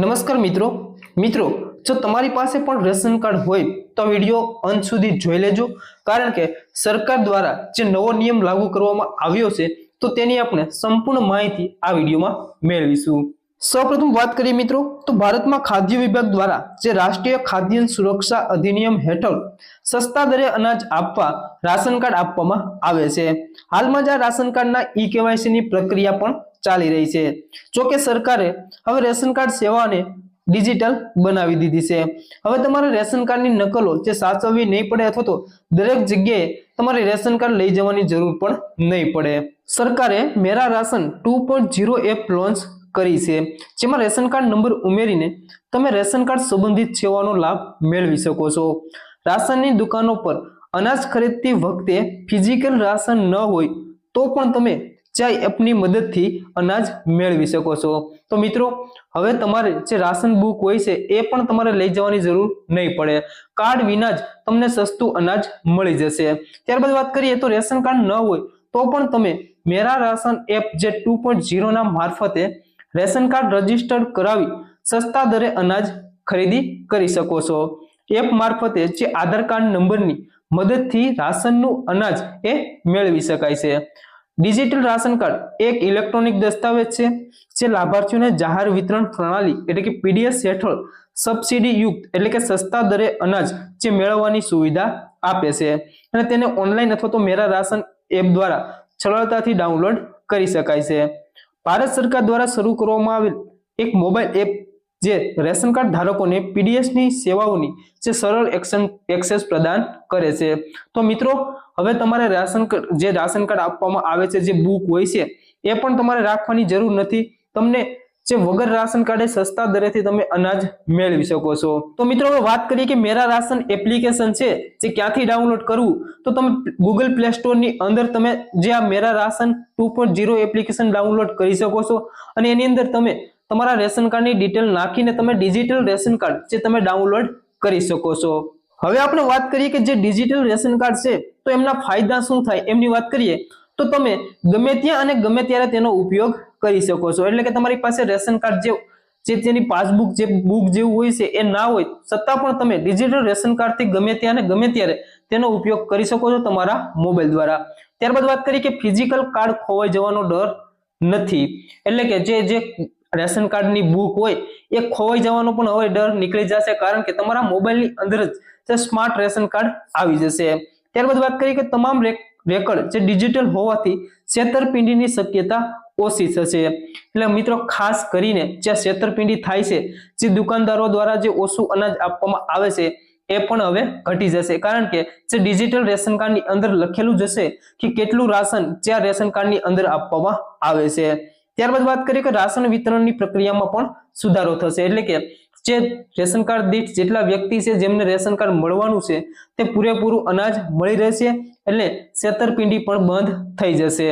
નમસ્કાર મિત્રો. મિત્રો, જો તમારી પાસે પણ રેશન કાર્ડ હોય, તો વીડિયો અંત સુધી જોઈ લેજો. કારણ કે સરકાર દ્વારા જે નવો નિયમ લાગુ કરવામાં આવ્યો છે, તો તેની આપણે સંપૂર્ણ માહિતી આ વિડીયોમાં મેળવીશું. સૌપ્રથમ વાત કરીએ મિત્રો, તો ભારતમાં ખાદ્ય વિભાગ દ્વારા જે રાષ્ટ્રીય ખાદ્ય સુરક્ષા અધિનિયમ હેઠળ સસ્તા દરે અનાજ આપવા રાશન કાર્ડ આપવામાં આવે છે. હાલમાં જ આ રાશન કાર્ડના ઈ કેવાયસી ની પ્રક્રિયા પણ ચાલી રહી છે. જોકે સરકારે હવે રેશન કાર્ડ સેવાને ડિજિટલ બનાવી દીધી છે. હવે તમારે રેશન કાર્ડની નકલો જે સાચવવી નહીં પડે અથવા તો દરેક જગ્યાએ તમારે રેશન કાર્ડ લઈ જવાની જરૂર પણ નહીં પડે. સરકારે Mera Ration two point zero app launch કરી છે. જેમાં રેશન કાર્ડ નંબર ઉમેરીને તમે રેશન કાર્ડ સંબંધિત સેવાનો લાભ મેળવી શકો છો. રાશનની દુકાનો પર અનાજ ખરીદતી વખતે ફિઝિકલ રાશન ન હોય તો પણ તમે ચા એપની મદદથી અનાજ મેળવી શકો છો. તો મિત્રો, હવે તમારે જે રાશન બુક હોય છે, એ પણ તમારે લઈ જવાની જરૂર નહીં પડે. કાર્ડ વિના જ તમને સસ્તું અનાજ મળી જશે. ત્યારબાદ વાત કરીએ તો રેશન કાર્ડ ન હોય, તો પણ તમે મેરા રાશન એપ જે ટુ પોઈન્ટ ઝીરોના મારફતે રેશન કાર્ડ રજીસ્ટર્ડ કરાવી સસ્તા દરે અનાજ ખરીદી કરી શકો છો. એપ મારફતે જે આધાર કાર્ડ નંબરની મદદથી રાશનનું અનાજ એ મેળવી શકાય છે. ડિજિટલ રાશન કાર્ડ એક ઇલેક્ટ્રોનિક દસ્તાવેજ છે, જે લાભાર્થીઓને જાહેર વિતરણ પ્રણાલી એટલે કે પીડીએસ હેઠળ સબસિડી યુક્ત એટલે કે સસ્તા દરે અનાજ જે મેળવવાની સુવિધા આપે છે. અને તેને ઓનલાઈન અથવા તો મેરા રાશન એપ દ્વારા સરળતાથી ડાઉનલોડ કરી શકાય છે. ભારત સરકાર દ્વારા શરૂ કરવામાં આવેલ એક મોબાઈલ એપ જે રેશન કાર્ડ ધારકોને પીડીએસની સેવાઓની જે સરળ એક્શન, એક્સેસ પ્રદાન કરે છે. તો મિત્રો, હવે તમારે રાશન જે રાશન કાર્ડ આપવામાં આવે છે, જે બુક હોય છે, એ પણ તમારે રાખવાની જરૂર નથી. તમને જે વગર રાશન કાર્ડે સસ્તા દરેથી તમે અનાજ મેળવી શકો છો. તો મિત્રો, હવે વાત કરીએ કે મેરા રાશન એપ્લિકેશન છે, જે ક્યાંથી ડાઉનલોડ કરવું? તો તમે ગૂગલ પ્લે સ્ટોરની અંદર તમે જે આ Mera ration two application download કરી શકો છો. અને એની અંદર તમે તમારા રેશન કાર્ડની ડિટેલ નાખીને તમે ડિજિટલ રેશન કાર્ડ જે તમે ડાઉનલોડ કરી શકો છો. હવે આપણે વાત કરીએ કે જે ડિજિટલ રેશન કાર્ડ છે, તો એમના ફાયદા શું થાય? એમની વાત કરીએ, તો તમે ગમે ત્યાં અને ગમે ત્યારે તેનો ઉપયોગ કરી શકો છો. એટલે કે તમારી પાસે રેશન કાર્ડ જે જે તેની પાસબુક જે બુક જેવું હોય છે, એ ના હોય, છતાં પણ તમે ડિજિટલ રેશન કાર્ડથી ગમે ત્યાં અને ગમે ત્યારે તેનો ઉપયોગ કરી શકો છો તમારા મોબાઈલ દ્વારા. ત્યારબાદ વાત કરીએ કે ફિઝિકલ કાર્ડ ખોવાઈ જવાનો ડર નથી. એટલે કે જે જે રેશન કાર્ડની બુક હોય, એ ખોવાઈ જવાનો પણ હવે ડર નીકળી જશે કારણ કે તમારા મોબાઈલની અંદર જ સ્માર્ટ રેશન કાર્ડ આવી જશે. ત્યારબાદ વાત કરીએ કે તમામ રેક- રેકર્ડ જે ડિજિટલ હોવાથી છેતરપિંડીની શક્યતા ઓછી થશે. એટલે મિત્રો, ખાસ કરીને જ્યાં છેતરપિંડી થાય છે, જે દુકાનદારો દ્વારા જે ઓછું અનાજ આપવામાં આવે છે, એ પણ હવે ઘટી જશે. કારણ કે જે ડિજિટલ રેશન કાર્ડની અંદર લખેલું જશે કે કેટલું રાશન જે આ રેશન કાર્ડની અંદર આપવામાં આવે છે. ત્યારબાદ વાત કરીએ કે રાશન વિતરણની પ્રક્રિયામાં પણ સુધારો થશે. એટલે કે જે રેશન કાર્ડ દીઠ જેટલા વ્યક્તિ છે, જેમને રેશન કાર્ડ મળવાનું છે, તે પૂરેપૂરું અનાજ મળી રહેશે. એટલે છેતરપિંડી પણ બંધ થઈ જશે.